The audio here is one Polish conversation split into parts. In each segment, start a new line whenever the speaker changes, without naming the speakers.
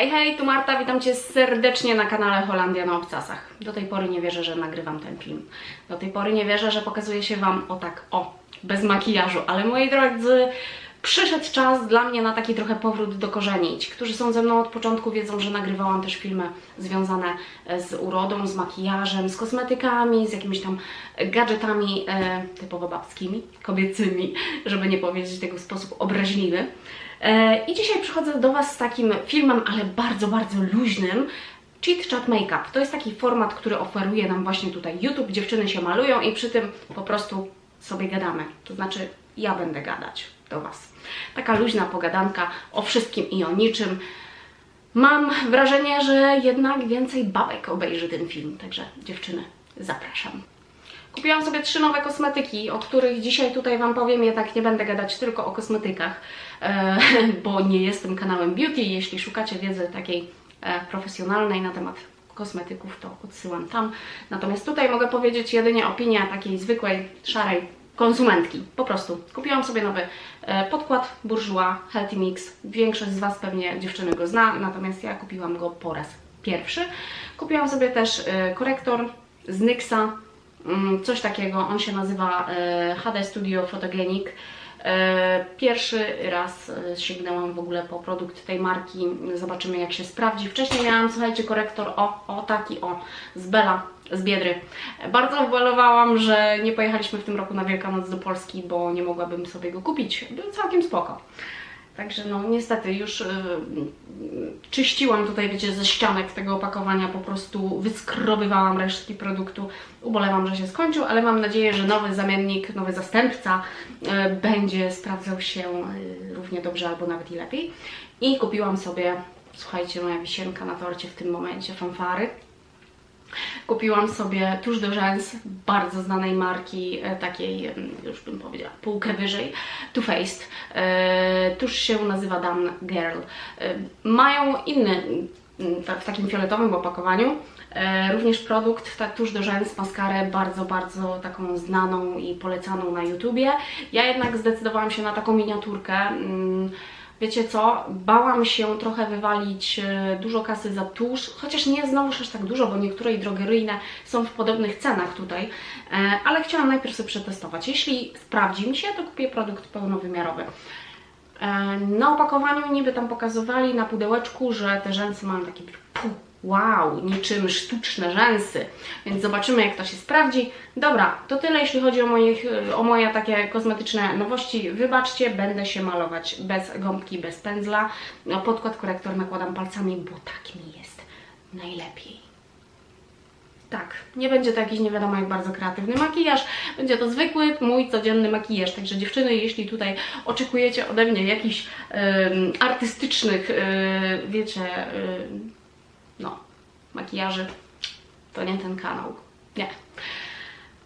Hej, hej, tu Marta, witam Cię serdecznie na kanale Holandia na Obcasach. Do tej pory nie wierzę, że nagrywam ten film. Do tej pory nie wierzę, że pokazuję się Wam o tak, o, bez makijażu. Ale moi drodzy, przyszedł czas dla mnie na taki trochę powrót do korzeni. Ci, którzy są ze mną od początku wiedzą, że nagrywałam też filmy związane e, z urodą, z makijażem, z kosmetykami, z jakimiś tam gadżetami e, typowo babskimi, kobiecymi, żeby nie powiedzieć tego w sposób obraźliwy. E, I dzisiaj przychodzę do Was z takim filmem, ale bardzo, bardzo luźnym. Cheat Chat Makeup. To jest taki format, który oferuje nam właśnie tutaj YouTube. Dziewczyny się malują i przy tym po prostu sobie gadamy. To znaczy, ja będę gadać do Was. Taka luźna pogadanka o wszystkim i o niczym. Mam wrażenie, że jednak więcej babek obejrzy ten film. Także dziewczyny, zapraszam. Kupiłam sobie trzy nowe kosmetyki, o których dzisiaj tutaj Wam powiem. Jednak nie będę gadać tylko o kosmetykach, bo nie jestem kanałem beauty. Jeśli szukacie wiedzy takiej e, profesjonalnej na temat kosmetyków, to odsyłam tam. Natomiast tutaj mogę powiedzieć jedynie opinię takiej zwykłej, szarej konsumentki. Po prostu. Kupiłam sobie nowy e, podkład Bourjois Healthy Mix. Większość z Was pewnie dziewczyny go zna, natomiast ja kupiłam go po raz pierwszy. Kupiłam sobie też e, korektor z NYXa, Mm, coś takiego. On się nazywa e, HD Studio Photogenic. E, Pierwszy raz e, sięgnęłam w ogóle po produkt tej marki. Zobaczymy jak się sprawdzi. Wcześniej miałam, słuchajcie, korektor o, o taki o, z Bella, z Biedry. Bardzo ubolewałam, że nie pojechaliśmy w tym roku na Wielkanoc do Polski, bo nie mogłabym sobie go kupić. Był całkiem spoko. Także no niestety już y, czyściłam tutaj, wiecie, ze ścianek tego opakowania, po prostu wyskrobywałam resztki produktu. Ubolewam, że się skończył, ale mam nadzieję, że nowy zamiennik, nowy zastępca y, będzie sprawdzał się y, równie dobrze albo nawet i lepiej. I kupiłam sobie, słuchajcie, moja wisienka na torcie w tym momencie, fanfary. Kupiłam sobie tusz do rzęs bardzo znanej marki, e, takiej, em, już bym powiedziała, półkę wyżej, Too Faced. E, Tusz się nazywa Dan Girl. E, Mają inny, mm, ta- w takim fioletowym opakowaniu, również produkt, ta tusz do rzęs, maskarę bardzo, bardzo taką znaną i polecaną na YouTubie. Ja jednak zdecydowałam się na taką miniaturkę. Wiecie co, bałam się trochę wywalić e, dużo kasy za tusz, chociaż nie znowuż aż tak dużo, bo niektóre drogeryjne są w podobnych cenach tutaj, e, ale chciałam najpierw sobie przetestować. Jeśli sprawdzi mi się, to kupię produkt pełnowymiarowy. E, Na opakowaniu niby tam pokazywali na pudełeczku, że te rzęsy mają takie pu, wow, niczym sztuczne rzęsy, więc zobaczymy jak to się sprawdzi. Dobra, to tyle jeśli chodzi o, moich, o moje takie kosmetyczne nowości. Wybaczcie, będę się malować bez gąbki, bez pędzla. No, podkład korektor nakładam palcami, bo tak mi jest najlepiej. Tak, nie będzie to jakiś nie wiadomo jak bardzo kreatywny makijaż, będzie to zwykły, mój codzienny makijaż. Także dziewczyny, jeśli tutaj oczekujecie ode mnie jakichś em, artystycznych, e, wiecie, no, makijaży, to nie ten kanał. Nie.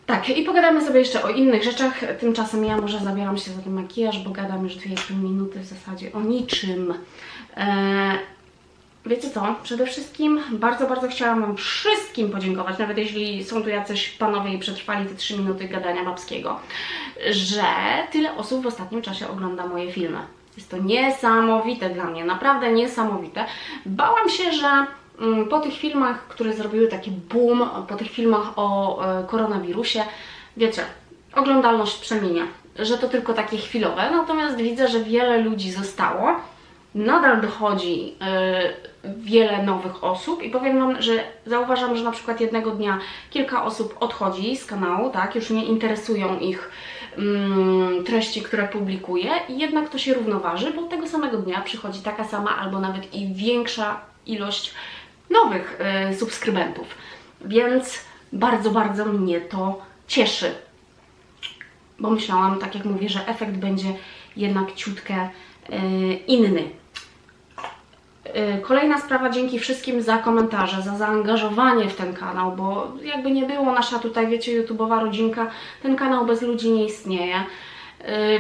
Tak, i pogadamy sobie jeszcze o innych rzeczach. Tymczasem ja może zabieram się za ten makijaż, bo gadam już 2,5 minuty w zasadzie o niczym. Eee, Wiecie co? Przede wszystkim bardzo, bardzo chciałam Wam wszystkim podziękować, nawet jeśli są tu jacyś panowie i przetrwali te 3 minuty gadania babskiego, że tyle osób w ostatnim czasie ogląda moje filmy. Jest to niesamowite dla mnie, naprawdę niesamowite. Bałam się, że po tych filmach, które zrobiły taki boom, po tych filmach o e, koronawirusie, wiecie, oglądalność przemienia, że to tylko takie chwilowe, natomiast widzę, że wiele ludzi zostało. Nadal dochodzi y, wiele nowych osób i powiem Wam, że zauważam, że na przykład jednego dnia kilka osób odchodzi z kanału, tak, już nie interesują ich mm, treści, które publikuję i jednak to się równoważy, bo tego samego dnia przychodzi taka sama albo nawet i większa ilość nowych y, subskrybentów, więc bardzo, bardzo mnie to cieszy bo myślałam, tak jak mówię, że efekt będzie jednak ciutkę y, inny. Y, Kolejna sprawa, dzięki wszystkim za komentarze, za zaangażowanie w ten kanał, bo jakby nie było nasza tutaj, wiecie, YouTube'owa rodzinka, ten kanał bez ludzi nie istnieje.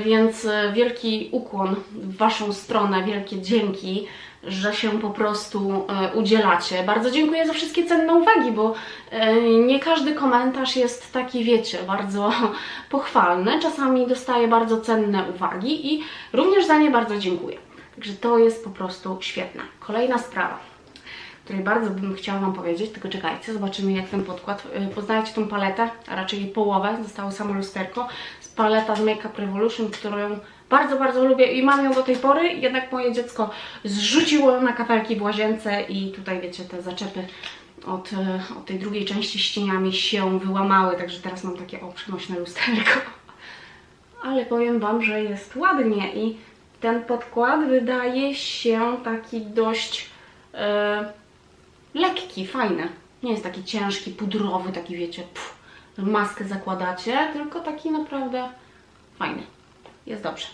Więc wielki ukłon w Waszą stronę, wielkie dzięki, że się po prostu y, udzielacie. Bardzo dziękuję za wszystkie cenne uwagi, bo y, nie każdy komentarz jest taki, wiecie, bardzo pochwalny. Czasami dostaję bardzo cenne uwagi i również za nie bardzo dziękuję. Także to jest po prostu świetne. Kolejna sprawa, której bardzo bym chciała Wam powiedzieć, tylko czekajcie, zobaczymy jak ten podkład. Yy, Poznajecie tą paletę, a raczej połowę, zostało samo lusterko. Paleta z Makeup Revolution, którą bardzo, bardzo lubię i mam ją do tej pory, jednak moje dziecko zrzuciło na kafelki w łazience i tutaj wiecie, te zaczepy od, e, od tej drugiej części ścieniami się wyłamały, także teraz mam takie o przenośne lusterko. Ale powiem Wam, że jest ładnie i ten podkład wydaje się taki dość e, lekki, fajny. Nie jest taki ciężki, pudrowy, taki wiecie, pff, maskę zakładacie, tylko taki naprawdę fajny. Jest dobrze.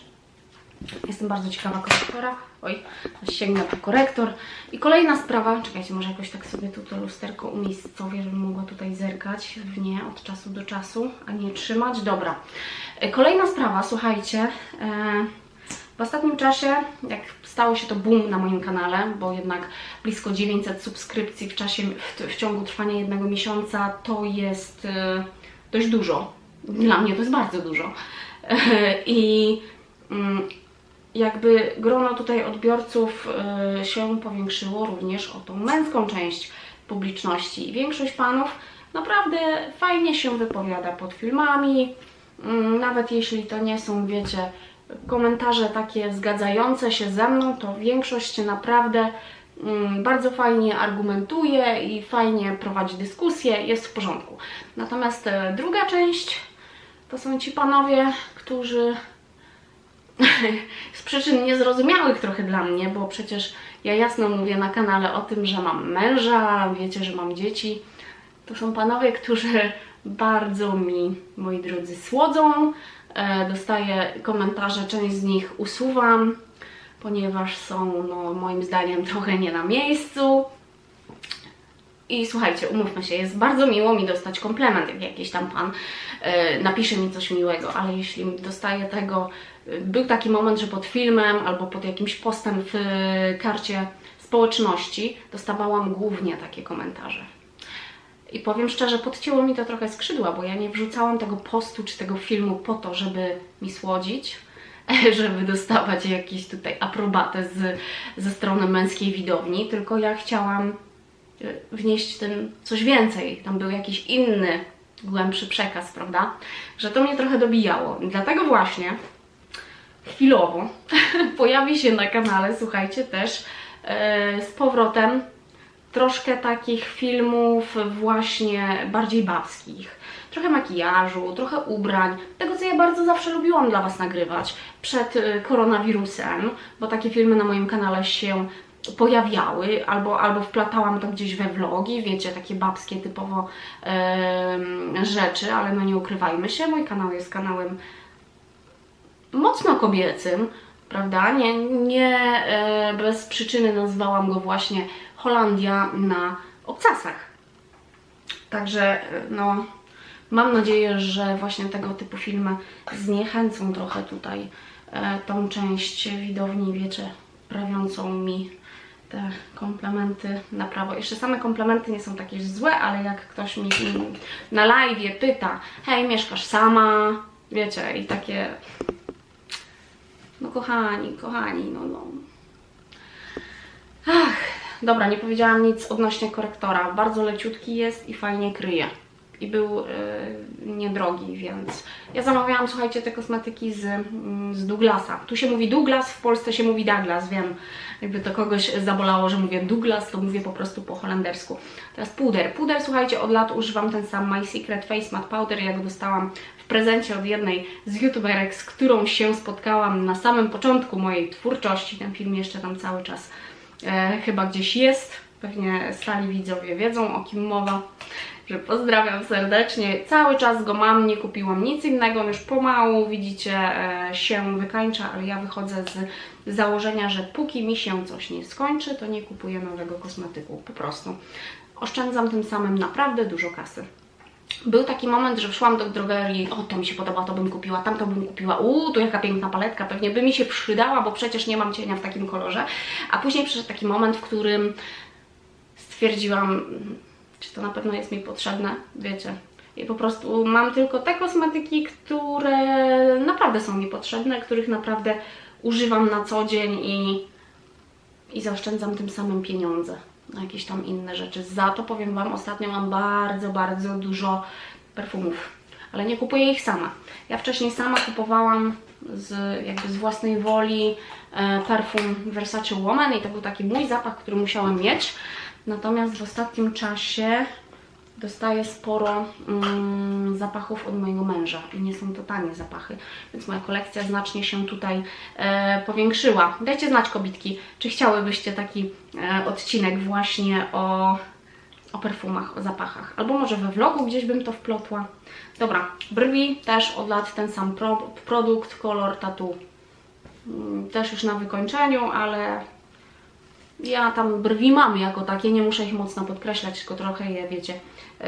Jestem bardzo ciekawa korektora. Oj, sięgnę po korektor. I kolejna sprawa, czekajcie, może jakoś tak sobie tu to lusterko umiejscowię, żebym mogła tutaj zerkać w nie od czasu do czasu, a nie trzymać. Dobra. E, Kolejna sprawa, słuchajcie. E, w ostatnim czasie, jak stało się to boom na moim kanale, bo jednak blisko 900 subskrypcji w czasie, w, w ciągu trwania jednego miesiąca, to jest e, dość dużo. Dla mnie to jest bardzo dużo. I mm, jakby grono tutaj odbiorców y, się powiększyło również o tą męską część publiczności. I większość panów naprawdę fajnie się wypowiada pod filmami, Mm, nawet jeśli to nie są, wiecie, komentarze takie zgadzające się ze mną, to większość naprawdę mm, bardzo fajnie argumentuje i fajnie prowadzi dyskusję, jest w porządku. Natomiast e, druga część to są ci panowie, którzy z przyczyn niezrozumiałych trochę dla mnie, bo przecież ja jasno mówię na kanale o tym, że mam męża, wiecie, że mam dzieci. To są panowie, którzy bardzo mi, moi drodzy, słodzą. E, dostaję komentarze, część z nich usuwam, ponieważ są, no, moim zdaniem, trochę nie na miejscu. I słuchajcie, umówmy się, jest bardzo miło mi dostać komplement, jak jakiś tam pan e, napisze mi coś miłego, ale jeśli dostaję tego, e, był taki moment, że pod filmem albo pod jakimś postem w e, karcie społeczności dostawałam głównie takie komentarze. I powiem szczerze, podcięło mi to trochę skrzydła, bo ja nie wrzucałam tego postu czy tego filmu po to, żeby mi słodzić, żeby dostawać jakieś tutaj aprobatę z, ze strony męskiej widowni, tylko ja chciałam y, wnieść w tym coś więcej. Tam był jakiś inny, głębszy przekaz, prawda? Że to mnie trochę dobijało. Dlatego właśnie chwilowo pojawi się na kanale, słuchajcie, też e, z powrotem troszkę takich filmów właśnie bardziej babskich. Trochę makijażu, trochę ubrań, tego co ja bardzo zawsze lubiłam dla Was nagrywać przed y, koronawirusem, bo takie filmy na moim kanale się pojawiały, albo, albo wplatałam to gdzieś we vlogi, wiecie, takie babskie typowo em, rzeczy, ale no nie ukrywajmy się, mój kanał jest kanałem mocno kobiecym, prawda? Nie, nie e, bez przyczyny nazwałam go właśnie Holandia na obcasach. Także e, no, mam nadzieję, że właśnie tego typu filmy zniechęcą trochę tutaj e, tą część widowni, wiecie, prawiącą mi te komplementy na prawo. Jeszcze same komplementy nie są takie złe, ale jak ktoś mi na live pyta, hej, mieszkasz sama, wiecie, i takie no kochani, kochani, no no. Ach, dobra, nie powiedziałam nic odnośnie korektora. Bardzo leciutki jest i fajnie kryje. I był y, niedrogi, więc ja zamawiałam, słuchajcie, te kosmetyki z, mm, z Douglasa. Tu się mówi Douglas, w Polsce się mówi Douglas, wiem. Jakby to kogoś zabolało, że mówię Douglas, to mówię po prostu po holendersku. Teraz puder. Puder, słuchajcie, od lat używam ten sam My Secret Face Matte Powder. Ja go dostałam w prezencie od jednej z youtuberek, z którą się spotkałam na samym początku mojej twórczości. Ten film jeszcze tam cały czas e, chyba gdzieś jest. Pewnie stali widzowie wiedzą o kim mowa. Że pozdrawiam serdecznie. Cały czas go mam, nie kupiłam nic innego. Już pomału, widzicie, e, się wykańcza, ale ja wychodzę z założenia, że póki mi się coś nie skończy, to nie kupuję nowego kosmetyku. Po prostu. Oszczędzam tym samym naprawdę dużo kasy. Był taki moment, że wszłam do drogerii, o to mi się podoba, to bym kupiła, tamto bym kupiła, uuu, tu jaka piękna paletka, pewnie by mi się przydała, bo przecież nie mam cienia w takim kolorze. A później przyszedł taki moment, w którym stwierdziłam, czy to na pewno jest mi potrzebne, wiecie. I po prostu mam tylko te kosmetyki, które naprawdę są mi potrzebne, których naprawdę używam na co dzień i i zaoszczędzam tym samym pieniądze na jakieś tam inne rzeczy. Za to powiem Wam, ostatnio mam bardzo, bardzo dużo perfumów, ale nie kupuję ich sama. Ja wcześniej sama kupowałam z, jakby z własnej woli e, perfum Versace Woman i to był taki mój zapach, który musiałam mieć. Natomiast w ostatnim czasie dostaję sporo mm, zapachów od mojego męża i nie są to tanie zapachy, więc moja kolekcja znacznie się tutaj e, powiększyła. Dajcie znać kobitki, czy chciałybyście taki e, odcinek właśnie o, o perfumach, o zapachach, albo może we vlogu gdzieś bym to wplotła. Dobra, brwi też od lat ten sam pro, produkt, kolor tatu mm, też już na wykończeniu, ale ja tam brwi mam jako takie, nie muszę ich mocno podkreślać, tylko trochę je, wiecie, yy,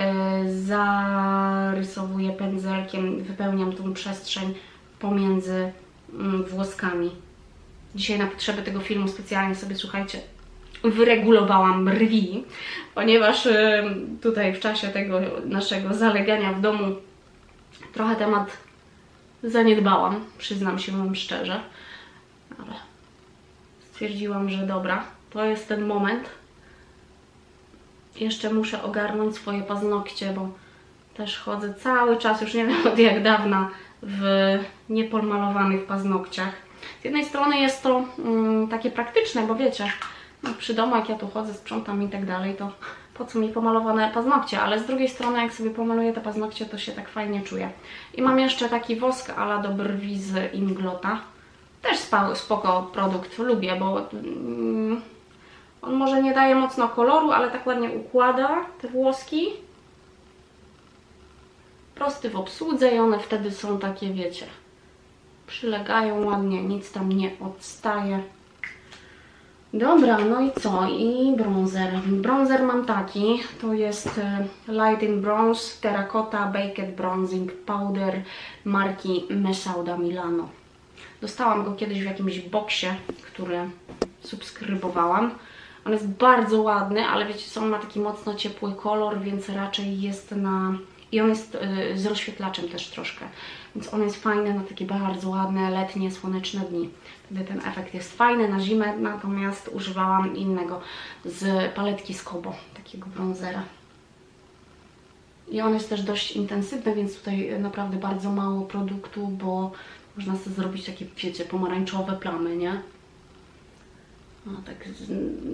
zarysowuję pędzelkiem, wypełniam tą przestrzeń pomiędzy mm, włoskami. Dzisiaj na potrzeby tego filmu specjalnie sobie, słuchajcie, wyregulowałam brwi, ponieważ yy, tutaj w czasie tego naszego zalegania w domu trochę temat zaniedbałam, przyznam się Wam szczerze, ale stwierdziłam, że dobra, to jest ten moment. Jeszcze muszę ogarnąć swoje paznokcie, bo też chodzę cały czas, już nie wiem od jak dawna, w niepolmalowanych paznokciach. Z jednej strony jest to mm, takie praktyczne, bo wiecie, no przy domu jak ja tu chodzę, sprzątam i tak dalej, to po co mi pomalowane paznokcie, ale z drugiej strony jak sobie pomaluję te paznokcie, to się tak fajnie czuję. I mam jeszcze taki wosk ala do brwi z Inglota. Też spoko produkt, lubię, bo mm, on może nie daje mocno koloru, ale tak ładnie układa te włoski. Prosty w obsłudze i one wtedy są takie, wiecie, przylegają ładnie, nic tam nie odstaje. Dobra, no i co? I bronzer. Bronzer mam taki, to jest e, Light in Bronze Terracotta Baked Bronzing Powder marki Mesauda Milano. Dostałam go kiedyś w jakimś boksie, który subskrybowałam. On jest bardzo ładny, ale wiecie co, on ma taki mocno ciepły kolor, więc raczej jest na... I on jest y, z rozświetlaczem też troszkę, więc on jest fajny na takie bardzo ładne, letnie, słoneczne dni. Wtedy ten efekt jest fajny na zimę, natomiast używałam innego z paletki Skobo, takiego bronzera. I on jest też dość intensywny, więc tutaj naprawdę bardzo mało produktu, bo można sobie zrobić takie, wiecie, pomarańczowe plamy, nie? No tak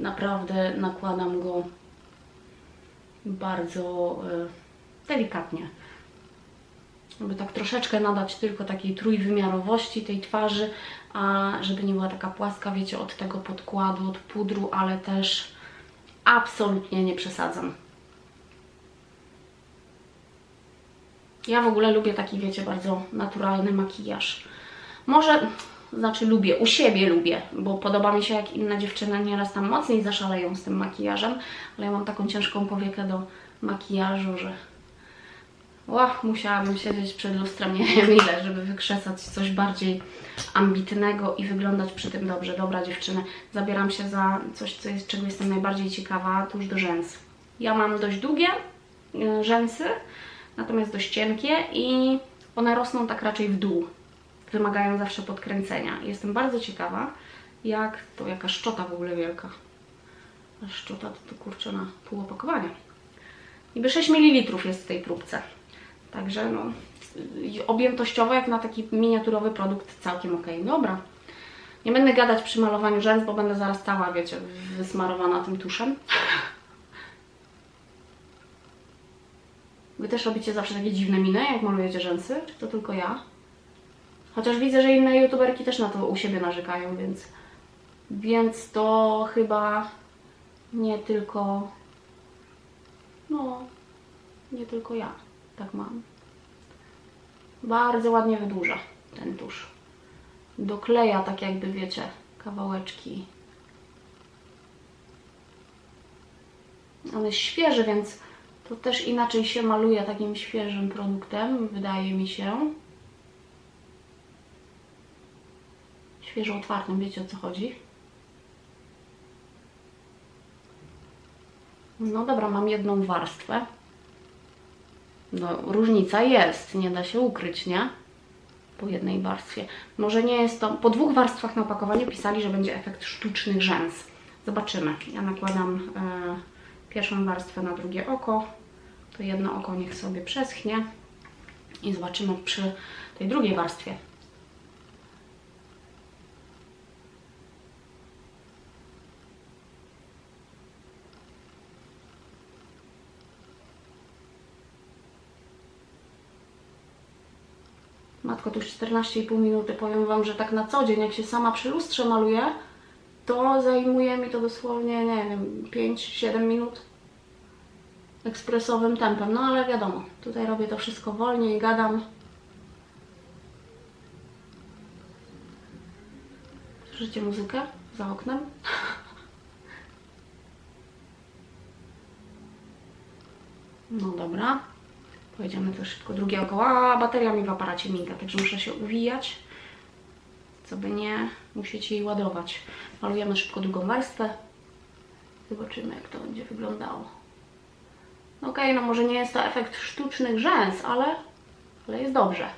naprawdę nakładam go bardzo e, delikatnie. Żeby tak troszeczkę nadać tylko takiej trójwymiarowości tej twarzy, a żeby nie była taka płaska, wiecie, od tego podkładu, od pudru, ale też absolutnie nie przesadzam. Ja w ogóle lubię taki, wiecie, bardzo naturalny makijaż. Może, znaczy lubię, u siebie lubię, bo podoba mi się jak inne dziewczyny nieraz tam mocniej zaszaleją z tym makijażem, ale ja mam taką ciężką powiekę do makijażu, że Ła, musiałabym siedzieć przed lustrem nie wiem ile, żeby wykrzesać coś bardziej ambitnego i wyglądać przy tym dobrze. Dobra dziewczyny, zabieram się za coś, co jest, czego jestem najbardziej ciekawa, tuż do rzęs. Ja mam dość długie y, rzęsy, natomiast dość cienkie i one rosną tak raczej w dół. Wymagają zawsze podkręcenia. Jestem bardzo ciekawa, jak to, jaka szczota w ogóle wielka. A szczota to, to kurczę na pół opakowania. Niby 6 ml jest w tej próbce. Także no, objętościowo jak na taki miniaturowy produkt całkiem ok. Dobra. Nie będę gadać przy malowaniu rzęs, bo będę zaraz cała, wiecie, wysmarowana tym tuszem. Wy też robicie zawsze takie dziwne miny, jak malujecie rzęsy? Czy to tylko ja? Chociaż widzę, że inne youtuberki też na to u siebie narzekają, więc... Więc to chyba nie tylko... No, nie tylko ja tak mam. Bardzo ładnie wydłuża ten tusz. Dokleja tak jakby, wiecie, kawałeczki. On jest świeży, więc to też inaczej się maluje takim świeżym produktem, wydaje mi się. Świeżo otwartym, wiecie o co chodzi? No dobra, mam jedną warstwę. No, różnica jest, nie da się ukryć, nie? Po jednej warstwie. Może nie jest to. Po dwóch warstwach na opakowaniu pisali, że będzie efekt sztucznych rzęs. Zobaczymy. Ja nakładam e, pierwszą warstwę na drugie oko. To jedno oko niech sobie przeschnie. I zobaczymy przy tej drugiej warstwie. Matko, to już 14,5 minuty. Powiem Wam, że tak na co dzień, jak się sama przy lustrze maluję, to zajmuje mi to dosłownie, nie wiem, 5-7 minut ekspresowym tempem. No ale wiadomo, tutaj robię to wszystko wolniej, gadam. Słyszycie muzykę za oknem? No dobra. Pojedziemy też szybko drugie oko. A bateria mi w aparacie miga, także muszę się uwijać, co by nie musieć jej ładować. Malujemy szybko drugą warstwę. Zobaczymy, jak to będzie wyglądało. No Okej, no może nie jest to efekt sztucznych rzęs, ale, ale jest dobrze.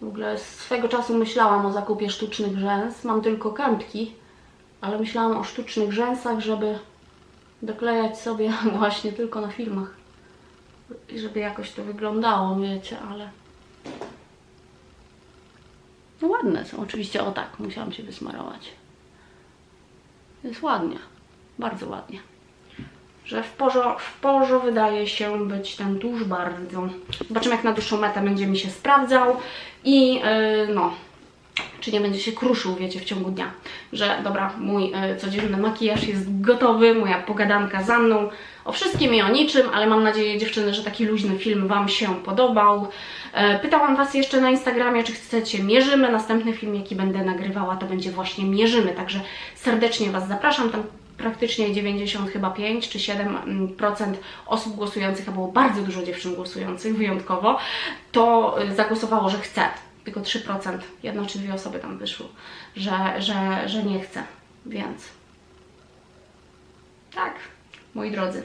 W ogóle swego czasu myślałam o zakupie sztucznych rzęs. Mam tylko kępki, ale myślałam o sztucznych rzęsach, żeby doklejać sobie właśnie tylko na filmach. Żeby jakoś to wyglądało, wiecie, ale... No ładne są, oczywiście, o tak, musiałam się wysmarować. Jest ładnie, bardzo ładnie. Że w porzo, w porzo wydaje się być ten tusz bardzo. Zobaczymy jak na dłuższą metę będzie mi się sprawdzał i yy, no, czy nie będzie się kruszył, wiecie, w ciągu dnia. Że dobra, mój y, codzienny makijaż jest gotowy, moja pogadanka za mną o wszystkim i o niczym, ale mam nadzieję, dziewczyny, że taki luźny film Wam się podobał. E, pytałam Was jeszcze na Instagramie, czy chcecie mierzymy. Następny film, jaki będę nagrywała, to będzie właśnie mierzymy, także serdecznie Was zapraszam. Tam praktycznie 90 chyba 5 czy 7% osób głosujących, a było bardzo dużo dziewczyn głosujących wyjątkowo, to y, zagłosowało, że chce tylko 3%, jedna czy dwie osoby tam wyszło, że, że, że nie chce, więc tak, moi drodzy,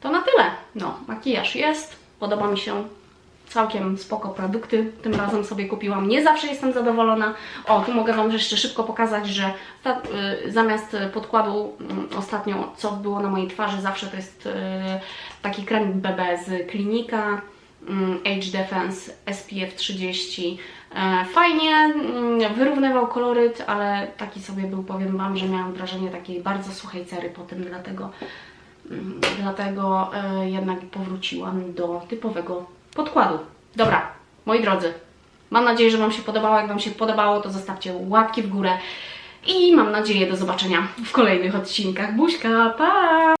to na tyle. No, makijaż jest, podoba mi się, całkiem spoko produkty, tym razem sobie kupiłam, nie zawsze jestem zadowolona. O, tu mogę Wam jeszcze szybko pokazać, że sta- y, zamiast podkładu y, ostatnio, co było na mojej twarzy, zawsze to jest y, taki krem BB z Klinika, Age Defense SPF 30. E, Fajnie, mm, wyrównywał koloryt, ale taki sobie był, powiem Wam, że miałam wrażenie takiej bardzo suchej cery po tym, dlatego, mm, dlatego e, jednak powróciłam do typowego podkładu. Dobra, moi drodzy, mam nadzieję, że Wam się podobało. Jak Wam się podobało, to zostawcie łapki w górę i mam nadzieję do zobaczenia w kolejnych odcinkach. Buźka, pa!